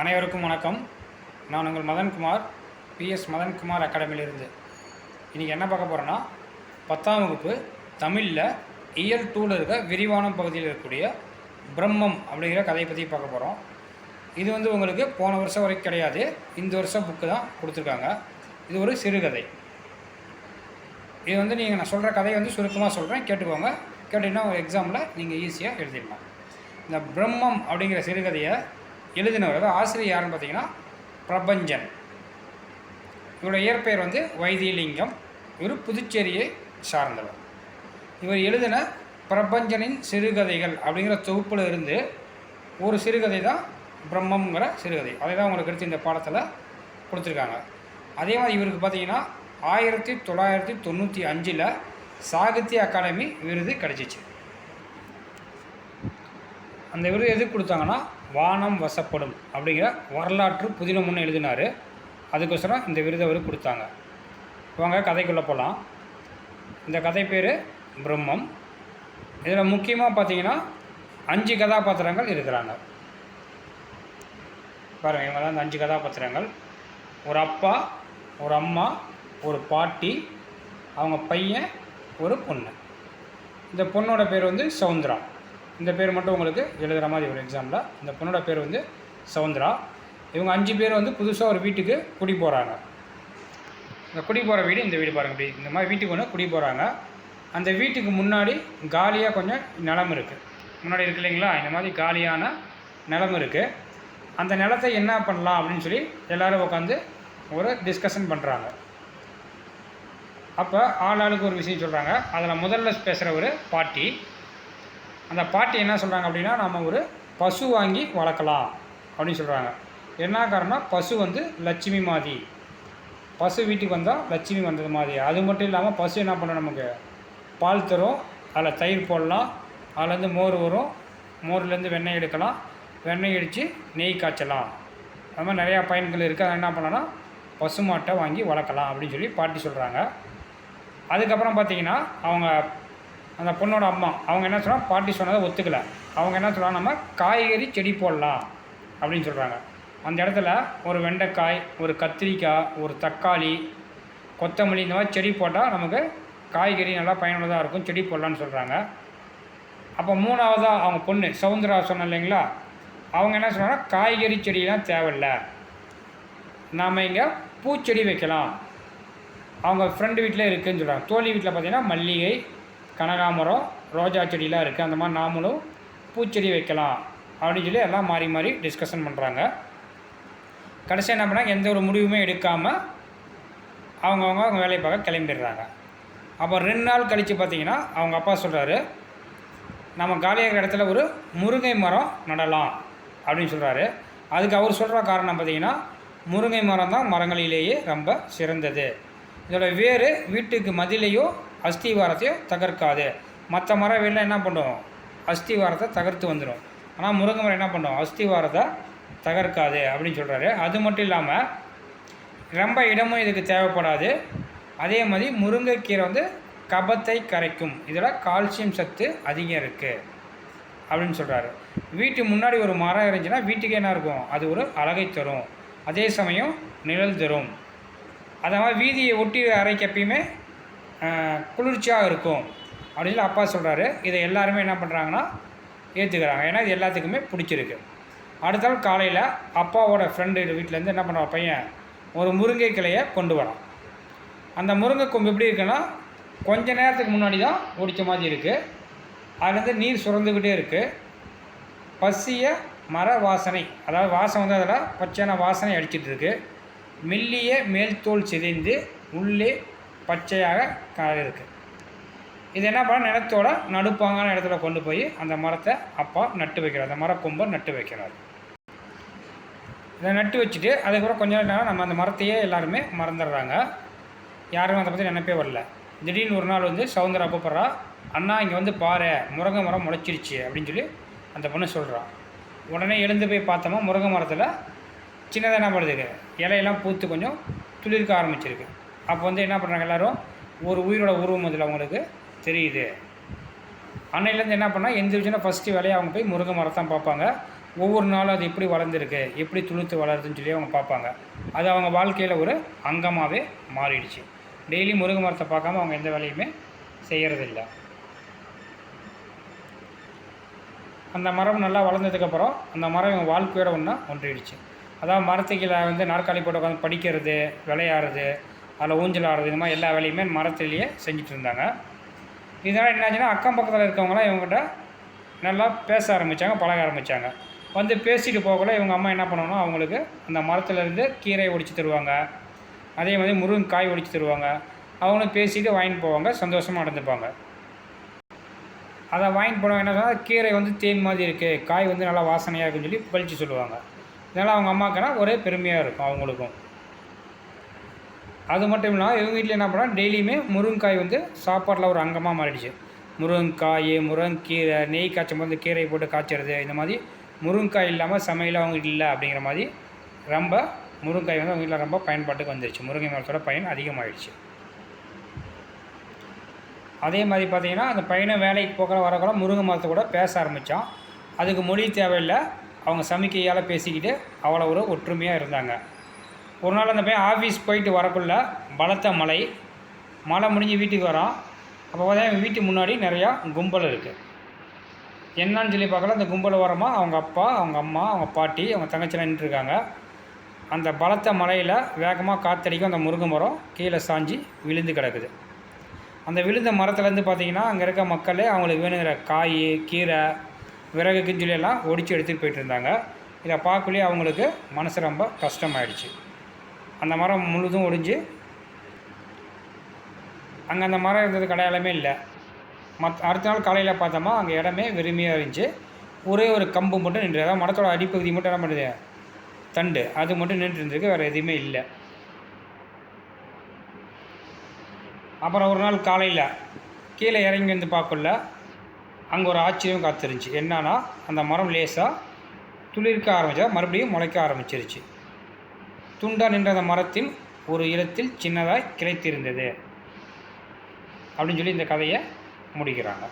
அனைவருக்கும் வணக்கம். நான் உங்கள் மதன்குமார் பிஎஸ் மதன்குமார் அகாடமியிலிருந்து. இன்றைக்கி என்ன பார்க்க போகிறேன்னா பத்தாம் வகுப்பு தமிழில் இயல் டூவில் இருக்க விரிவான பகுதியில் இருக்கக்கூடிய பிரம்மம் அப்படிங்கிற கதையை பற்றி பார்க்க போகிறோம் இது வந்து உங்களுக்கு போன வருஷம் வரைக்கும் கிடையாது. இந்த வருஷம் புக்கு தான் கொடுத்துருக்காங்க. இது ஒரு சிறுகதை. இது வந்து நீங்கள் நான் சொல்கிற கதையை வந்து சுருக்கமாக சொல்கிறேன் கேட்டுக்கோங்க. கேட்டிங்கன்னா ஒரு எக்ஸாமில் நீங்கள் ஈஸியாக எழுதிடலாம். இந்த பிரம்மம் அப்படிங்கிற சிறுகதையை எழுதினவர். அதாவது ஆசிரியர் யாருன்னு பார்த்தீங்கன்னா பிரபஞ்சன். இவரோட இயற்பெயர் வந்து வைத்தியலிங்கம். இவர் புதுச்சேரியை சார்ந்தவர். இவர் எழுதின பிரபஞ்சனின் சிறுகதைகள் அப்படிங்கிற தொகுப்பில் இருந்து ஒரு சிறுகதை தான் பிரம்மங்கிற சிறுகதை. அதை தான் உங்களுக்கு எடுத்து இந்த பாடத்தில் கொடுத்துருக்காங்க. அதே மாதிரி இவருக்கு பார்த்தீங்கன்னா ஆயிரத்தி தொள்ளாயிரத்தி தொண்ணூற்றி அஞ்சில் சாகித்ய அகாடமி விருது கிடச்சிச்சு. அந்த விருது எதுக்கு கொடுத்தாங்கன்னா வானம் வசப்படும் அப்படிங்கிற வரலாற்று புதினம் ஒன்று எழுதினார். அதுக்கோசரம் இந்த விருதை அவர் கொடுத்தாங்க. வாங்க கதைக்குள்ளே போகலாம் இந்த கதை பேர் பிரம்மம். இதில் முக்கியமாக பார்த்தீங்கன்னா அஞ்சு கதாபாத்திரங்கள் இருக்கிறாங்க பாருங்கள் இவங்க தான் இந்த அஞ்சு கதாபாத்திரங்கள். ஒரு அப்பா ஒரு அம்மா ஒரு பாட்டி அவங்க பையன் ஒரு பொண்ணு. இந்த பொண்ணோட பேர் வந்து சவுந்தரா இந்த பேர் மட்டும் உங்களுக்கு எழுதுகிற மாதிரி ஒரு எக்ஸாம்பிள் இந்த பொண்ணோட பேர் வந்து சவுந்தரா. இவங்க அஞ்சு பேர் வந்து புதுசாக ஒரு வீட்டுக்கு குடி போகிறாங்க இந்த குடி போகிற வீடு இந்த வீடு பாருங்க இப்படி இந்த மாதிரி வீட்டுக்கு ஒன்று குடி போகிறாங்க அந்த வீட்டுக்கு முன்னாடி காலியாக கொஞ்சம் நிலம் இருக்குது முன்னாடி இருக்கு இல்லைங்களா? இந்த மாதிரி காலியான நிலம் இருக்குது அந்த நிலத்தை என்ன பண்ணலாம் அப்படின்னு சொல்லி எல்லோரும் உட்காந்து ஒரு டிஸ்கஷன் பண்ணுறாங்க அப்போ ஆள் ஆளுக்கு ஒரு விஷயம் சொல்கிறாங்க அதில் முதல்ல பேசுகிற ஒரு பாட்டி அந்த பாட்டி என்ன சொல்கிறாங்க அப்படின்னா நம்ம ஒரு பசு வாங்கி வளர்க்கலாம் அப்படின்னு சொல்கிறாங்க என்ன காரணம் பசு வந்து லட்சுமி மாதிரி. பசு வீட்டுக்கு வந்தால் லட்சுமி வந்தது மாதிரி. அது மட்டும் இல்லாமல் பசு என்ன பண்ணும் நமக்கு? பால் தரும் அதில் தயிர் போடலாம் அதுலேருந்து மோர் வரும் மோர்லேருந்து வெண்ணெய் எடுக்கலாம் வெண்ணெய் அடித்து நெய் காய்ச்சலாம். அது மாதிரி நிறையா பயன்கள் இருக்குது அதை என்ன பண்ணலாம்னா பசு மாட்டை வாங்கி வளர்க்கலாம் அப்படின்னு சொல்லி பாட்டி சொல்கிறாங்க அதுக்கப்புறம் பார்த்தீங்கன்னா அவங்க அந்த பொண்ணோட அம்மா அவங்க என்ன சொல்கிறாங்க பாட்டி சொன்னதை ஒத்துக்கலை. அவங்க என்ன சொல்கிறாங்க நம்ம காய்கறி செடி போடலாம் அப்படின்னு சொல்கிறாங்க அந்த இடத்துல ஒரு வெண்டைக்காய் ஒரு கத்திரிக்காய் ஒரு தக்காளி கொத்தமல்லி இந்த மாதிரி செடி போட்டால் நமக்கு காய்கறி நல்லா பயனுள்ளதாக இருக்கும் செடி போடலான்னு சொல்கிறாங்க அப்போ மூணாவதாக அவங்க பொண்ணு சவுந்தரா சொன்ன இல்லைங்களா? அவங்க என்ன சொல்கிறாங்கன்னா காய்கறி செடியெலாம் தேவையில்ல. நாம் இங்கே பூச்செடி வைக்கலாம். அவங்க ஃப்ரெண்டு வீட்டில் இருக்குதுன்னு சொல்கிறாங்க தோழி வீட்டில் பார்த்திங்கன்னா மல்லிகை கனகாமரம் ரோஜா செடியெலாம் இருக்குது அந்த மாதிரி நாமளும் பூச்செடி வைக்கலாம் அப்படின்னு சொல்லி எல்லாம் மாறி மாறி டிஸ்கஷன் பண்ணுறாங்க கடைசியாக என்ன பண்ணால் எந்த ஒரு முடிவுமே எடுக்காமல் அவங்கவுங்க அவங்க வேலையை பார்க்க கிளம்பிடுறாங்க. அப்போ ரெண்டு நாள் கழித்து பார்த்தீங்கன்னா அவங்க அப்பா சொல்கிறாரு நம்ம காலியாக இடத்துல ஒரு முருங்கை மரம் நடலாம் அப்படின்னு சொல்கிறாரு அதுக்கு அவர் சொல்கிற காரணம் பார்த்தீங்கன்னா முருங்கை மரம் தான் மரங்களிலேயே ரொம்ப சிறந்தது. இதோட வேறு வீட்டுக்கு மதிலையோ அஸ்திவாரத்தையோ தகர்க்காது. மற்ற மரம் வெளில என்ன பண்ணும்? அஸ்திவாரத்தை தகர்த்து வந்துடும் ஆனால் முருங்கை மரம் என்ன பண்ணும்? அஸ்திவாரத்தை தகர்க்காது அப்படின்னு சொல்கிறாரு அது மட்டும் இல்லாமல் ரொம்ப இடமும் இதுக்கு தேவைப்படாது. அதே மாதிரி முருங்கைக்கீரை வந்து கபத்தை கரைக்கும். இதில் கால்சியம் சத்து அதிகம் இருக்குது அப்படின்னு சொல்கிறாரு வீட்டு முன்னாடி ஒரு மரம் இருந்துச்சுன்னா வீட்டுக்கு என்ன இருக்கும்? அது ஒரு அழகை தரும். அதே சமயம் நிழல் தரும். அதே மாதிரி வீதியை ஒட்டி அறைக்கு எப்பயுமே குளிர்ச்சியாக இருக்கும் அப்படின்னு அப்பா சொல்கிறாரு இதை எல்லாருமே என்ன பண்ணுறாங்கன்னா ஏற்றுக்கிறாங்க ஏன்னா இது எல்லாத்துக்குமே பிடிச்சிருக்கு. அடுத்த நாள் காலையில் அப்பாவோட ஃப்ரெண்டு வீட்டிலேருந்து என்ன பண்ணுவான் பையன் ஒரு முருங்கை கிளையை கொண்டு வரான். அந்த முருங்கை கொம்பு எப்படி இருக்குன்னா கொஞ்ச நேரத்துக்கு முன்னாடி தான் ஒடித்த மாதிரி இருக்குது அதுலேருந்து நீர் சுரந்துக்கிட்டே இருக்குது பசிய மர வாசனை அதாவது வாசம் வந்து அதில் பச்சையான வாசனை அடிச்சிட்ருக்கு மெல்லிய மேல்தோல் சிதைந்து உள்ளே பச்சையாக காய இருக்குது இது என்ன பண்ண நிலத்தோட நடுப்பாங்கான இடத்துல கொண்டு போய் அந்த மரத்தை அப்பா நட்டு வைக்கிறார். அந்த மரக்கொம்பை நட்டு வைக்கிறார். இதை நட்டு வச்சுட்டு அதுக்கப்புறம் கொஞ்ச நேரம் நம்ம அந்த மரத்தையே எல்லாருமே மறந்துடுறாங்க. யாரும் அதை பற்றி நினைப்பே வரல. திடீர்னு ஒரு நாள் வந்து சவுந்தரா கூப்பிட்றா அண்ணா இங்கே வந்து பாரு முருங்கை மரம் முளைச்சிருச்சு அப்படின்னு சொல்லி அந்த பொண்ணு சொல்கிறான் உடனே எழுந்து போய் பார்த்தோமா முருங்கை மரத்தில் சின்னதாக என்ன பண்ணுறதுக்கு இலையெல்லாம் பூத்து கொஞ்சம் துளிர்க்க ஆரம்பிச்சிருக்கு. அப்போ வந்து என்ன பண்ணுறாங்க எல்லோரும்? ஒரு உயிரோட உருவம் அதில் அவங்களுக்கு தெரியுது. அன்னையிலேருந்து என்ன பண்ணால் எந்திரிச்சுன்னா ஃபஸ்ட்டு வேலையை அவங்க போய் முருங்கை மரத்தான் பார்ப்பாங்க. ஒவ்வொரு நாளும் அது எப்படி வளர்ந்துருக்கு எப்படி துளுத்து வளருதுன்னு சொல்லி அவங்க பார்ப்பாங்க. அது அவங்க வாழ்க்கையில் ஒரு அங்கமாகவே மாறிடுச்சு. டெய்லி முருங்கை மரத்தை பார்க்காம அவங்க எந்த வேலையுமே செய்கிறதில்ல அந்த மரம் நல்லா வளர்ந்ததுக்கப்புறம் அந்த மரம் இவங்க வாழ்க்கையோட ஒன்றா ஒன்றிடுச்சு. அதாவது மரத்துக்கீழே வந்து நாற்காலி போட்டு உட்காந்து படிக்கிறது விளையாடுறது அதில் ஊஞ்சல் ஆடுறது இந்த மாதிரி எல்லா வேலையுமே மரத்துலேயே செஞ்சுட்டு இருந்தாங்க. இதனால் என்னாச்சுன்னா அக்கம் பக்கத்தில் இருக்கவங்களாம் இவங்ககிட்ட நல்லா பேச ஆரம்பித்தாங்க பழக ஆரம்பித்தாங்க வந்து பேசிட்டு போகக்குள்ள இவங்க அம்மா என்ன பண்ணணும் அவங்களுக்கு அந்த மரத்துலேருந்து கீரை ஒடிச்சு தருவாங்க. அதே மாதிரி முருங்கைக்காய் ஒடிச்சு தருவாங்க. அவங்களும் பேசிட்டு வாங்கிட்டு போவாங்க சந்தோஷமாக நடந்துப்பாங்க. அதை வாங்கிட்டு போனவங்க என்ன சொன்னால் கீரை வந்து தேன் மாதிரி இருக்குது காய் வந்து நல்லா வாசனையாக இருக்குன்னு சொல்லி பழிச்சு சொல்லுவாங்க. இதனால் அவங்க அம்மாக்குன்னா ஒரே பெருமையாக இருக்கும் அவங்களுக்கும். அது மட்டும் இல்லாமல் இவங்க வீட்டில் என்ன பண்ணால் டெய்லியுமே முருங்கைக்காய் வந்து சாப்பாட்டில் ஒரு அங்கமாக மாறிடுச்சு. முருங்கைக்காய் முருங்கீரை நெய் காய்ச்சும் போது கீரை போட்டு காய்ச்சறது இந்த மாதிரி முருங்கைக்காய் இல்லாமல் சமையல் அவங்க வீட்டில் இல்லை அப்படிங்கிற மாதிரி ரொம்ப முருங்கைக்காய் வந்து அவங்க வீட்டில் ரொம்ப பயன்பாட்டுக்கு வந்துருச்சு. முருங்கை மரத்தோட பயன் அதிகமாகிடுச்சு அதே மாதிரி பார்த்தீங்கன்னா அந்த பையனை வேலைக்கு போக்கிற வரக்கூட முருங்கை மரத்தை கூட பேச ஆரம்பித்தான் அதுக்கு மொழி தேவையில்லை. அவங்க சமிக்கையால் பேசிக்கிட்டு அவ்வளோ ஒரு ஒற்றுமையாக இருந்தாங்க. ஒரு நாள் அந்த பையன் ஆஃபீஸ் போயிட்டு வரக்குள்ள பலத்த மழை. மழை முடிஞ்சு வீட்டுக்கு வரான். அப்போ பார்த்தா வீட்டு முன்னாடி நிறையா கும்பல் இருக்குது என்னன்னு சொல்லி பார்க்கல அந்த கும்பல் ஓரமாக அவங்க அப்பா அவங்க அம்மா அவங்க பாட்டி அவங்க தங்கச்சிலாம் நின்றுருக்காங்க அந்த பலத்த மலையில் வேகமாக காத்தடிக்கும் அந்த முருங்கை மரம் கீழே சாஞ்சி விழுந்து கிடக்குது. அந்த விழுந்த மரத்துலேருந்து பார்த்தீங்கன்னா அங்கே இருக்க மக்களே அவங்களுக்கு வேணுங்கிற காய் கீரை விறகு கிஞ்சிலி எல்லாம் ஒடிச்சு எடுத்துகிட்டு போயிட்டு இருந்தாங்க. இதை பார்க்கலையே அவங்களுக்கு மனசு ரொம்ப கஷ்டமாயிடுச்சு. அந்த மரம் முழுதும் ஒடிஞ்சு அங்கே அந்த மரம் இருந்தது அடையாளமே இல்லை. மத் அடுத்த நாள் காலையில் பார்த்தோமா அங்கே இடமே வெறுமையாக இருந்துச்சு. ஒரே ஒரு கம்பு மட்டும் நின்று அதாவது மரத்தோட அடிப்பகுதி மட்டும் என்ன பண்ணுது? தண்டு. அது மட்டும் நின்று இருந்திருக்கு வேறு எதுவுமே இல்லை. அப்புறம் ஒரு நாள் காலையில் கீழே இறங்கி வந்து பார்க்கல அங்கே ஒரு ஆச்சரியம் காத்திருந்துச்சு. என்னன்னா அந்த மரம் லேசாக துளிர்க்க ஆரம்பித்தா மறுபடியும் முளைக்க ஆரம்பிச்சிருச்சு. துண்டா நின்ற அந்த மரத்தின் ஒரு இடத்தில் சின்னதாய் கிளைத்திருந்தது. அப்படின்னு சொல்லி இந்த கதையை முடிக்கிறாங்க.